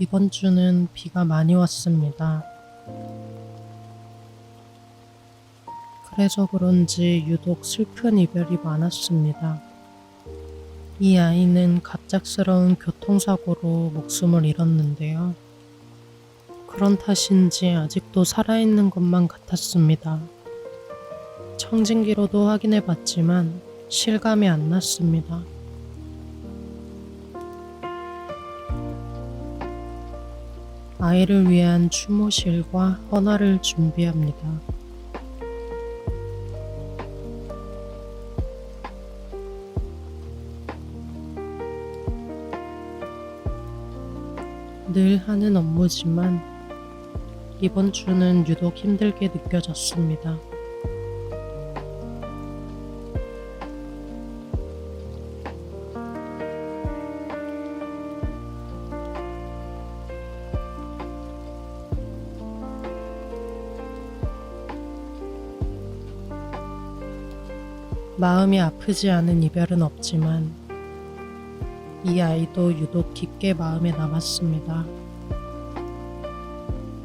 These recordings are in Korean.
이번 주는 비가 많이 왔습니다. 그래서 그런지 유독 슬픈 이별이 많았습니다. 이 아이는 갑작스러운 교통사고로 목숨을 잃었는데요. 그런 탓인지 아직도 살아있는 것만 같았습니다. 청진기로도 확인해 봤지만 실감이 안 났습니다. 아이를 위한 추모실과 헌화를 준비합니다. 늘 하는 업무지만 이번 주는 유독 힘들게 느껴졌습니다. 마음이 아프지 않은 이별은 없지만 이 아이도 유독 깊게 마음에 남았습니다.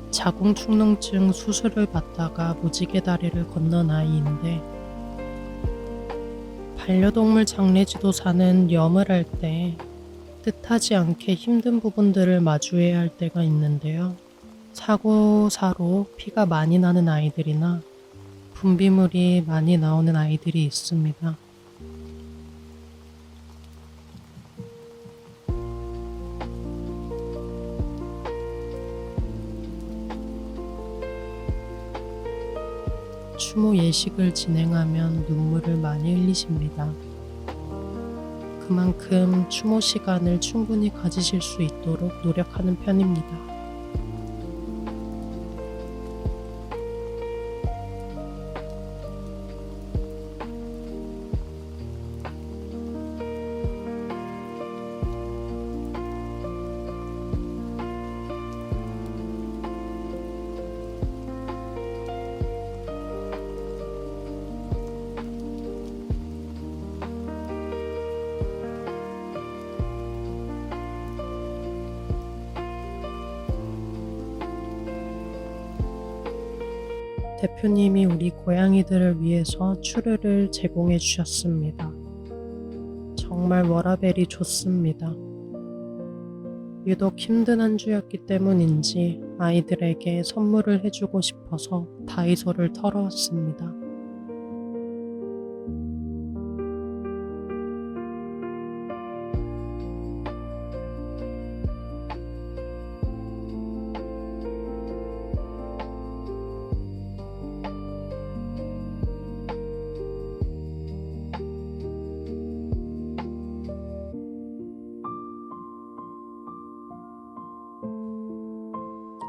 자궁축농증 수술을 받다가 무지개 다리를 건넌 아이인데 반려동물 장례지도사는 염을 할 때 뜻하지 않게 힘든 부분들을 마주해야 할 때가 있는데요. 사고사로 피가 많이 나는 아이들이나 분비물이 많이 나오는 아이들이 있습니다. 추모 예식을 진행하면 눈물을 많이 흘리십니다. 그만큼 추모 시간을 충분히 가지실 수 있도록 노력하는 편입니다. 대표님이 우리 고양이들을 위해서 추르를 제공해 주셨습니다. 정말 워라벨이 좋습니다. 유독 힘든 한 주였기 때문인지 아이들에게 선물을 해주고 싶어서 다이소를 털어왔습니다.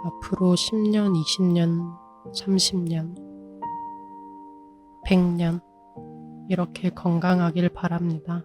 앞으로 10년, 20년, 30년, 100년 이렇게 건강하길 바랍니다.